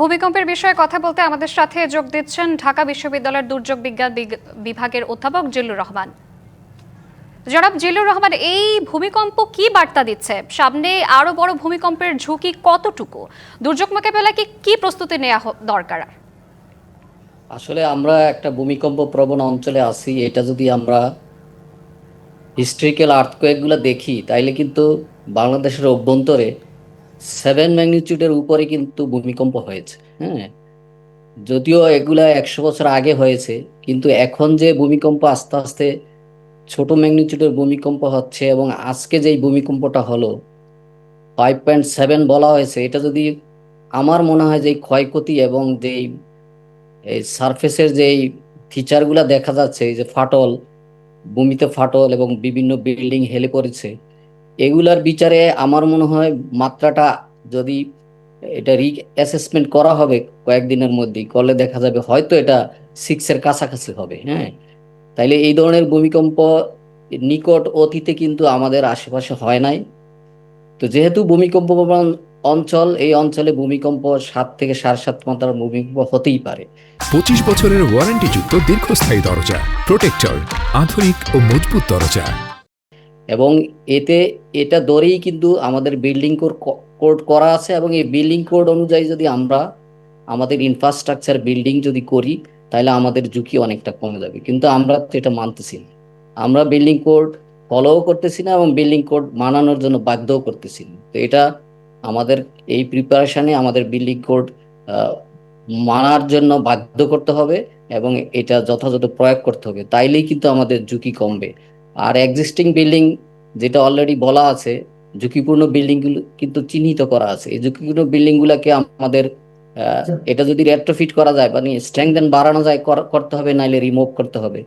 ভূমিকম্পের বিষয়ে কথা বলতে আমাদের সাথে যোগ দিচ্ছেন ঢাকা বিশ্ববিদ্যালয়ের দুর্যোগ বিজ্ঞান বিভাগের অধ্যাপক জিল্লুর রহমান। জনাব জিল্লুর রহমান, এই ভূমিকম্প কি বার্তা দিচ্ছে? সামনে আরও বড় ভূমিকম্পের ঝুঁকি কতটুকু? দুর্যোগ মোকাবেলায় কি কি প্রস্তুতি নেওয়া দরকার? আসলে আমরা একটা ভূমিকম্প প্রবণ অঞ্চলে আছি, এটা যদি আমরা হিস্ট্রিক্যাল আর্থকোয়েকগুলো দেখি, তাইলে কিন্তু বাংলাদেশের অভ্যন্তরে সেভেন ম্যাগনিটিউডের উপরে কিন্তু ভূমিকম্প হয়েছে হ্যাঁ? যদিও এগুলা একশো বছর আগে হয়েছে, কিন্তু এখন যে ভূমিকম্প আস্তে আস্তে ছোট ম্যাগনিটিউডের ভূমিকম্প হচ্ছে এবং আজকে যেই ভূমিকম্পটা হলো ফাইভ পয়েন্ট সেভেন বলা হয়েছে, এটা যদি আমার মনে হয় যে ক্ষয়ক্ষতি এবং যেই, এই সারফেসের যেই ফিচারগুলো দেখা যাচ্ছে, এই যে ফাটল, ভূমিতে ফাটল এবং বিভিন্ন বিল্ডিং হেলে পড়েছে, এগুলার বিচারে আমার মনে হয় মাত্রাটা যদি এটা রি অ্যাসেসমেন্ট করা হবে কয়েকদিনের মধ্যেই, করলে দেখা যাবে হয়তো এটা সিক্সের কাছাকাছি হবে হ্যাঁ? তাইলে এই ধরনের ভূমিকম্প নিকট অতীতে কিন্তু আমাদের আশেপাশে হয় নাই। তো যেহেতু ভূমিকম্প অঞ্চল, এই অঞ্চলে ভূমিকম্প সাত থেকে সাড়ে সাত মাত্রার ভূমিকম্প হতেই পারে। পঁচিশ বছরের ওয়ারেন্টিযুক্ত দীর্ঘস্থায়ী দরজা প্রোটেক্টর আধুনিক ও মজবুত দরজা। এবং এতে, এটা ধরেই কিন্তু আমাদের বিল্ডিং কোড কোড করা আছে এবং এই বিল্ডিং কোড অনুযায়ী যদি আমরা আমাদের ইনফ্রাস্ট্রাকচার বিল্ডিং যদি করি, তাহলে আমাদের ঝুঁকি অনেকটা কমে যাবে। কিন্তু আমরা তো এটা মানতেছি না। আমরা বিল্ডিং কোড ফলোও করতেছি না এবং বিল্ডিং কোড মানানোর জন্য বাধ্যও করতেছি না। তো এটা আমাদের, এই প্রিপারেশনে আমাদের বিল্ডিং কোড মানার জন্য বাধ্য করতে হবে এবং এটা যথাযথ প্রয়োগ করতে হবে। তাইলেই কিন্তু আমাদের ঝুঁকি কমবে। আর এক্সিস্টিং বিল্ডিং যেটা অলরেডি বলা আছে ঝুঁকিপূর্ণ বিল্ডিংগুলো কিন্তু চিহ্নিত করা আছে। এই ঝুঁকিপূর্ণ বিল্ডিংগুলোকে আমাদের এটা যদি রেট্রোফিট করা যায় মানে স্ট্রেংথেন বাড়ানো যায় করতে হবে নাইলে রিমুভ করতে হবে।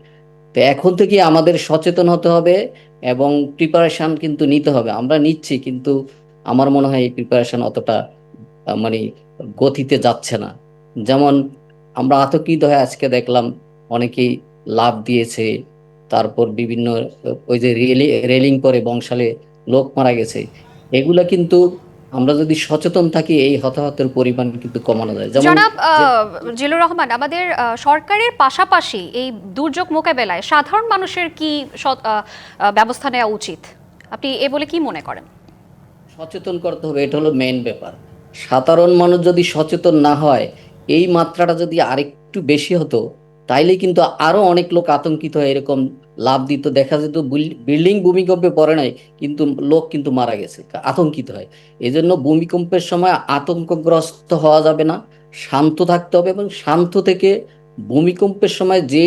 তো এখন থেকে আমাদের সচেতন হতে হবে এবং প্রিপারেশন কিন্তু নিতে হবে। আমরা নিচ্ছি কিন্তু আমার মনে হয় এই প্রিপারেশন অতটা মানে গতিতে যাচ্ছে না। যেমন আমরা আতঙ্কিত হয়ে আজকে দেখলাম অনেকেই লাভ দিয়েছে তারপর বিভিন্ন ওই যে রেলি করে বংশালে লোক মারা গেছে। এগুলা কিন্তু আমরা যদি সচেতন থাকি এই হতাহতের পরিমাণ কিন্তু কমানো যায়। যেমন জনাব জিল্লুর রহমান আমাদের সরকারের পাশাপাশি এই দুর্যোগ মোকাবেলায় সাধারণ মানুষের কি ব্যবস্থা নেওয়া উচিত? আপনি এ বলে কি মনে করেন? সচেতন করতে হবে এটা হলো মেইন ব্যাপার। সাধারণ মানুষ যদি সচেতন না হয় এই মাত্রাটা যদি আরেকটু বেশি হতো তাইলে কিন্তু আরও অনেক লোক আতঙ্কিত হয়ে এরকম লাভ দিত। দেখা যেত বিল্ডিং ভূমিকম্পে পড়ে নাই, কিন্তু লোক কিন্তু মারা গেছে, আতঙ্কিত হয়। এই জন্য ভূমিকম্পের সময় আতঙ্কগ্রস্ত হওয়া যাবে না, শান্ত থাকতে হবে এবং শান্ত থেকে ভূমিকম্পের সময় যে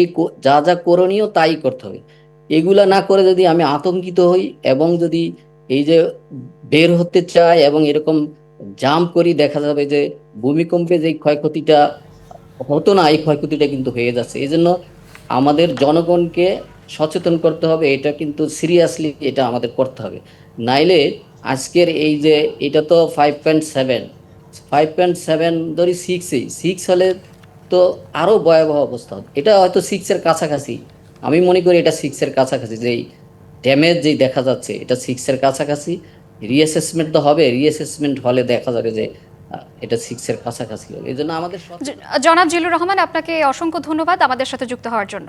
যা যা করণীয় তাই করতে হবে। এগুলা না করে যদি আমি আতঙ্কিত হই এবং যদি এই যে বের হতে চাই এবং এরকম জাম্প করি, দেখা যাবে যে ভূমিকম্পে যে ক্ষয়ক্ষতিটা হতো না, এই ক্ষয়ক্ষতিটা কিন্তু হয়ে যাচ্ছে। এই জন্য আমাদের জনগণকে সচেতন করতে হবে, এটা কিন্তু সিরিয়াসলি এটা আমাদের করতে হবে। নাইলে আজকের এই যে, এটা তো five point seven five point seven ধরি সিক্সই সিক্স হলে তো আরও ভয়াবহ অবস্থা। হবে এটা হয়তো সিক্সের কাছাকাছি, আমি মনে করি এটা সিক্সের কাছাকাছি যেই ড্যামেজ যেই দেখা যাচ্ছে, এটা সিক্সের কাছাকাছি। রিঅ্যাসেসমেন্ট তো হবে রিঅ্যাসেসমেন্ট হলে দেখা যাবে যে এটা সিক্সের কাছাকাছি এই জন্য আমাদের জনাব জিলুর রহমান, আপনাকে অসংখ্য ধন্যবাদ আমাদের সাথে যুক্ত হওয়ার জন্য।